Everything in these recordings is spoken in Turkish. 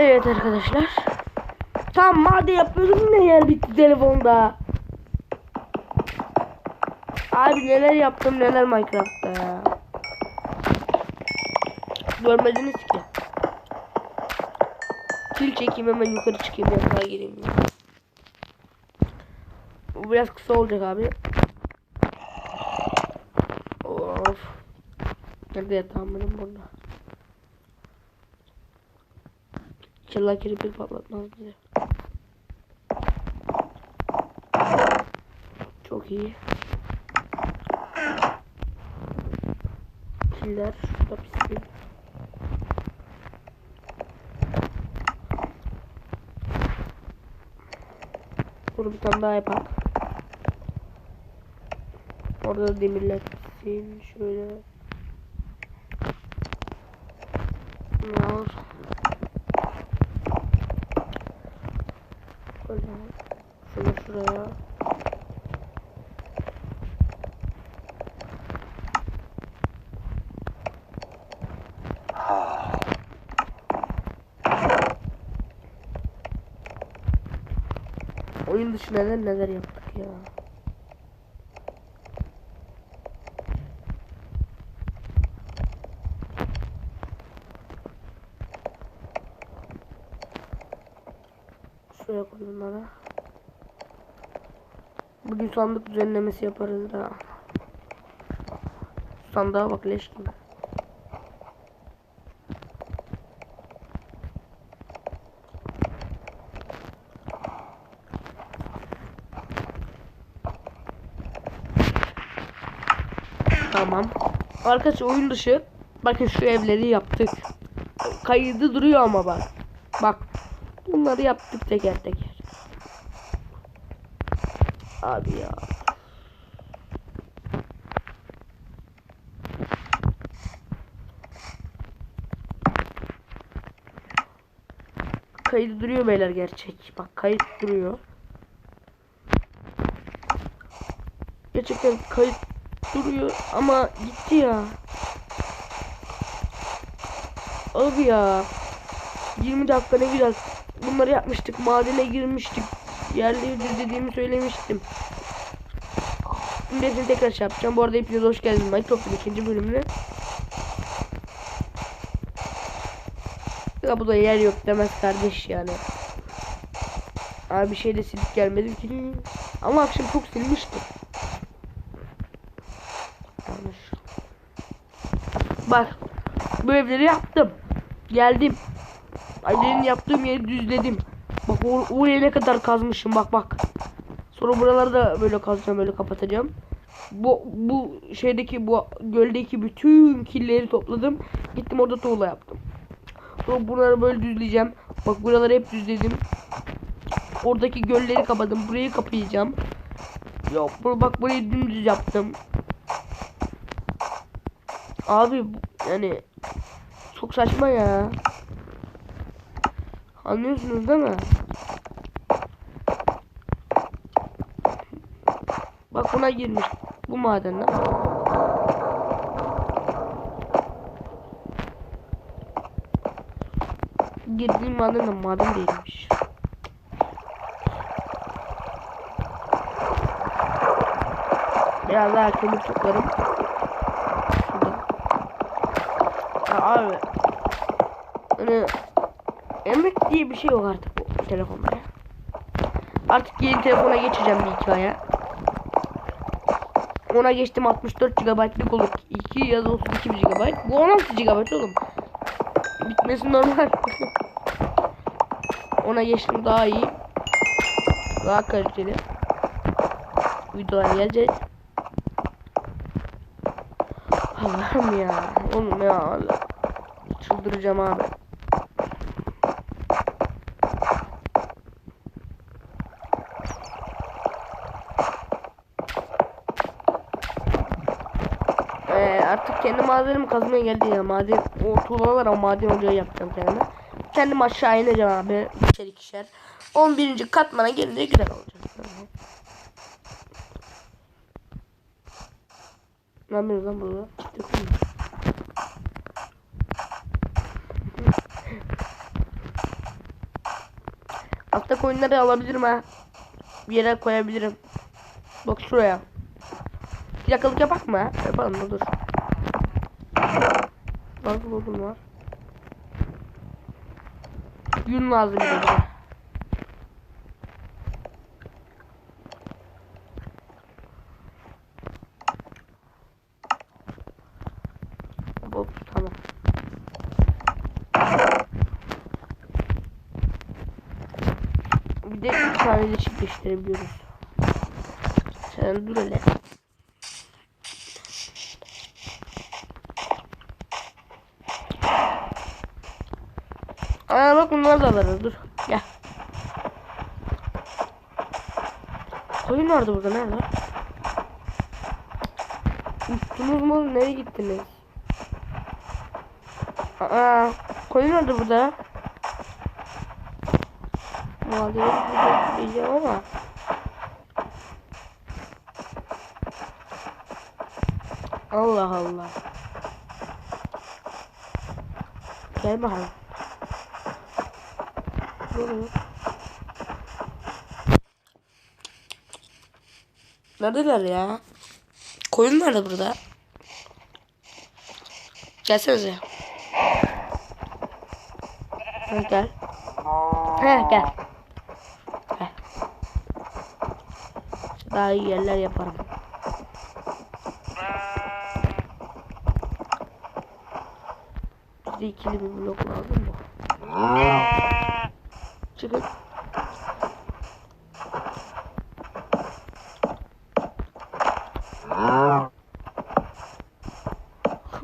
Evet arkadaşlar. Tam madde yapıyordum ne yer bitti telefonda. Abi neler yaptım neler Minecraft'ta ya. Görmediniz ki. Kil çekeyim hemen yukarı çıkayım yatağa gireyim. ya. Bu biraz kısa olacak abi. Of. Nerede yatağım benim burada. İnşallah kirpik patlatmaz bize. Çok iyi. Killer şurada pislik. Bunu bir tane daha yapalım. Orada da demirler. Şöyle. Ne var? Şöyle. Şunu şuraya. Oyun dışı neler neler yaptık ya. Şuraya koy bunları. Bugün sandık düzenlemesi yaparız da. Sandığa bak leş gibi. Tamam. Arkadaşlar oyun dışı. Bakın şu evleri yaptık. Kaydı duruyor ama bak. Bak. Bunları yaptık teker teker. Abi ya. Kayıt duruyor beyler gerçek. Bak kayıt duruyor. Gerçekten kayıt duruyor ama gitti ya. Abi ya. 20 dakika ne güzel. Bunları yapmıştık. Madene girmiştik. Yerleri düzlediğimi söylemiştim. Şimdi tekrar şey yapacağım. Bu arada hepiniz hoş geldiniz. Minecraft'ın ikinci bölümüne. Ya bu da yer yok demez kardeş yani. Abi bir şey de silip gelmedim ki. Ama akşam çok silmiştim. Bak. Bu evleri yaptım. Geldim. Ailenin yaptığım yeri düzledim. Bak oraya ne kadar kazmışım bak bak. Sonra buraları da böyle kazacağım böyle kapatacağım. Bu bu şeydeki bu göldeki bütün killeri topladım. Gittim orada tuğla yaptım. Sonra bunları böyle düzleyeceğim. Bak buraları hep düzledim. Oradaki gölleri kapadım. Burayı kapayacağım. Yok bu bak burayı dümdüz yaptım. Abi yani çok saçma ya. Anlıyorsunuz değil mi? Bak buna girmiş. Bu madenler. Girdiğim maden de maden değilmiş. Biraz daha kömür toplarım. Şurada. Ya abi. Hani emek diye bir şey yok artık bu telefonda. Artık yeni telefona geçeceğim bir hikaye. Ona geçtim 64 GB'lık olur. 2 ya da 32 GB. Bu 16 GB oğlum. Bitmesi normal. Ona geçtim daha iyi. Daha kaliteli. Videolar gelecek. Allah'ım ya. Oğlum ya Allah. Çıldıracağım abi. Ee, artık kendi madenim kazmaya geldi ya. Maden o tuğlalar ama maden ocağı yapacağım kendime. Kendim aşağı ineceğim abi. İkişer ikişer. 11. katmana gelince güzel olacak. Ne yapıyorsun lan burada? Çıktık mı? Altta koyunları alabilirim ha. Bir yere koyabilirim. Bak şuraya. Yakalık yapak mı? Yapalım mı? Dur. Nasıl odun var? Yün lazım bir bize. Hop tamam. Bir de bir tane de çiftleştirebiliyoruz. Sen dur hele. Aa bak bunlar da var. Dur. Gel. Koyun vardı burada. Nerede? Unuttunuz mu? Nereye gittiniz? Aa, koyun vardı burada. Madeni diyeceğim ama. Allah Allah. Gel bakalım. Neredeler ya? Koyun nerede burada? Gelsenize. Gel. He. Gel. Daha iyi yerler yaparım. Bize ikili bir blok lazım mı? Çıkın.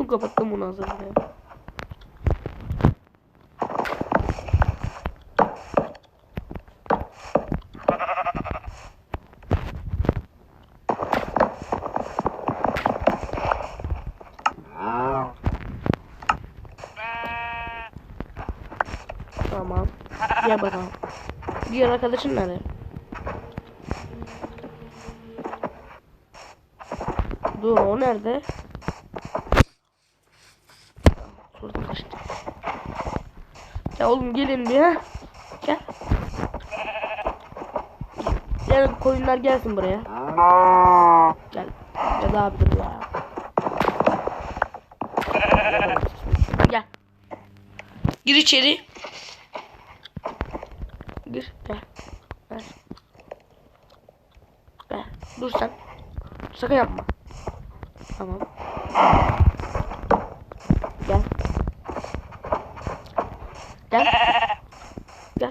Kapattım bunu az önce. Tamam. Gel bakalım. Diğer arkadaşın nerede? Dur o nerede? Şurada kaçtı. Ya oğlum gelin bir ha. Gel. Gel koyunlar gelsin buraya. Gel. Da abi dur ya. Gel. Gir içeri. Gir. Gel. Gel. Gel. Dur sen. Sakın yapma. Tamam. Gel. Gel gel, gel, gel.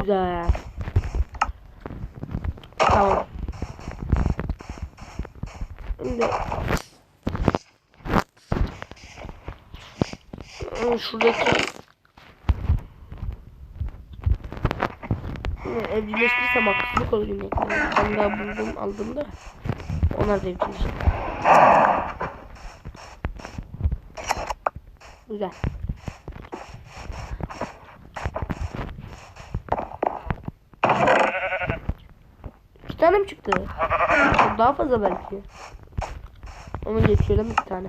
Güzel. Tamam. Şimdi Ee, şuradaki evcilleştirirsem haksızlık olur inekleri. Ben daha buldum aldım da onlar da evcilleştir. Güzel. İki tane mi çıktı? Daha fazla belki. Onu geçiyorum iki tane.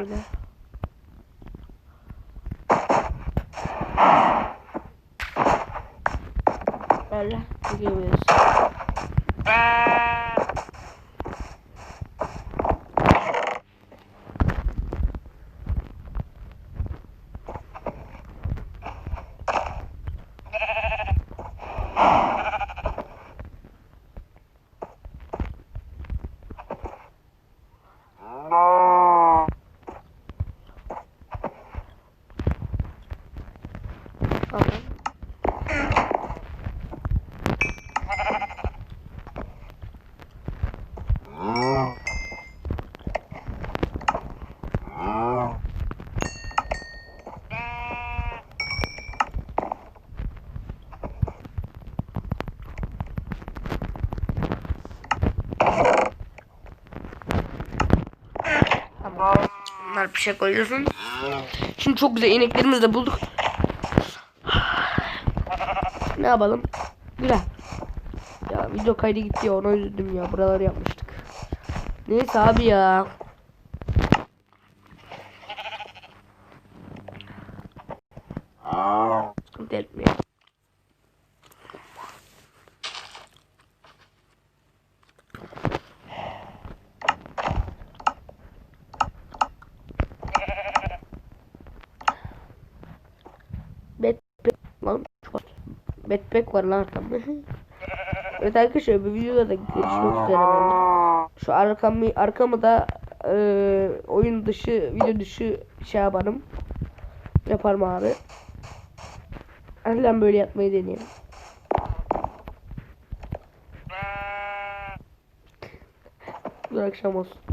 Şöyle. Böyle gidiyoruz. Tamam. Tamam. Bunlar bir şey koyuyorsun. Şimdi çok güzel ineklerimizi de bulduk. Ne yapalım? Güzel. Ya video kaydı gitti ya ona üzüldüm ya. Buraları yapmıştık. Neyse abi ya. Sıkıntı etmiyor. Backpack lan şu var. Backpack var lan tam. evet arkadaşlar bu videoda da görüşmek üzere ben. Şu arkamı arkamı da e, oyun dışı video dışı şey yaparım. Yaparım abi. Hadi böyle yapmayı deneyelim. Dur akşam olsun.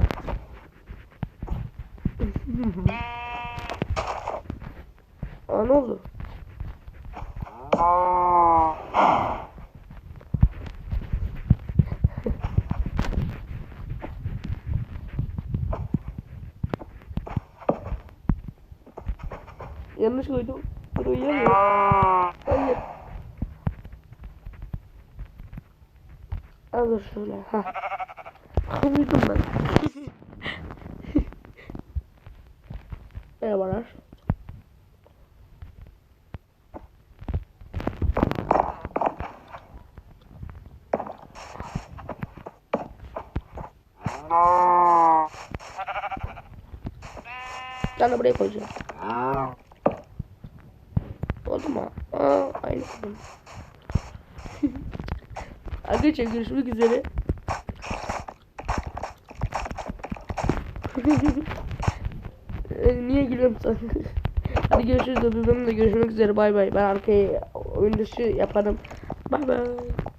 Aa ne oldu? Yanlış koydum. Dur uyuyamıyorum. Hayır. Al dur şöyle. Ha. Uyudum ben. Merhabalar. Ben de buraya koyacağım. Mu? Aa, aynı kadın. Arkadaşlar görüşmek üzere. Niye gülüyorum sana? Hadi görüşürüz. Öbür bölümde görüşmek üzere. Bay bay. Ben arkaya oyun dışı yaparım. Bay bay.